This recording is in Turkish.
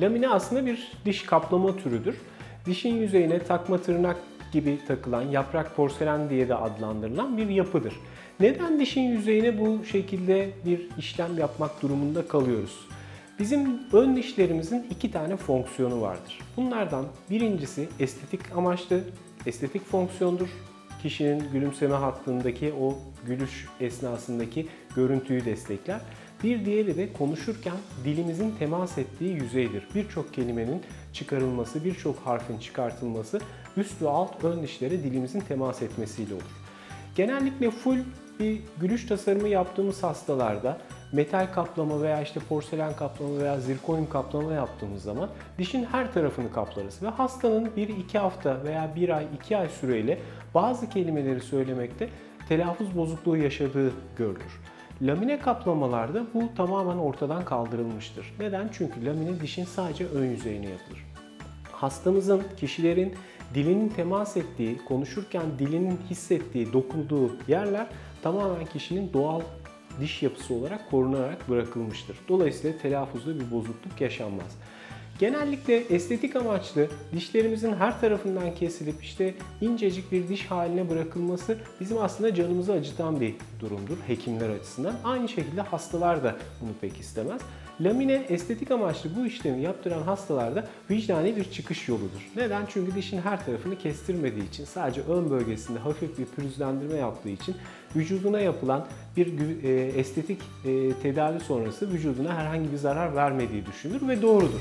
Lamine aslında bir diş kaplama türüdür. Dişin yüzeyine takma tırnak gibi takılan yaprak porselen diye de adlandırılan bir yapıdır. Neden dişin yüzeyine bu şekilde bir işlem yapmak durumunda kalıyoruz? Bizim ön dişlerimizin iki tane fonksiyonu vardır. Bunlardan birincisi estetik amaçlı, estetik fonksiyondur. Kişinin gülümseme hattındaki o gülüş esnasındaki görüntüyü destekler. Bir diğeri de konuşurken dilimizin temas ettiği yüzeydir. Birçok kelimenin çıkarılması, birçok harfin çıkartılması üst ve alt ön dişlere dilimizin temas etmesiyle olur. Genellikle full bir gülüş tasarımı yaptığımız hastalarda metal kaplama veya işte porselen kaplama veya zirkonyum kaplama yaptığımız zaman dişin her tarafını kaplarız ve hastanın 1-2 hafta veya 1 ay 2 ay süreyle bazı kelimeleri söylemekte telaffuz bozukluğu yaşadığı görülür. Lamine kaplamalarda bu tamamen ortadan kaldırılmıştır. Neden? Çünkü lamine dişin sadece ön yüzeyine yapılır hastamızın, kişilerin dilinin temas ettiği, konuşurken dilinin hissettiği, dokunduğu yerler tamamen kişinin doğal diş yapısı olarak korunarak bırakılmıştır. Dolayısıyla telaffuzda bir bozukluk yaşanmaz. Genellikle estetik amaçlı dişlerimizin her tarafından kesilip işte incecik bir diş haline bırakılması bizim aslında canımızı acıtan bir durumdur hekimler açısından. Aynı şekilde hastalar da bunu pek istemez. Lamine estetik amaçlı bu işlemi yaptıran hastalarda vicdani bir çıkış yoludur. Neden? Çünkü dişin her tarafını kestirmediği için, sadece ön bölgesinde hafif bir pürüzlendirme yaptığı için vücuduna yapılan bir e, estetik e, tedavi sonrası vücuduna herhangi bir zarar vermediği düşünülür ve doğrudur.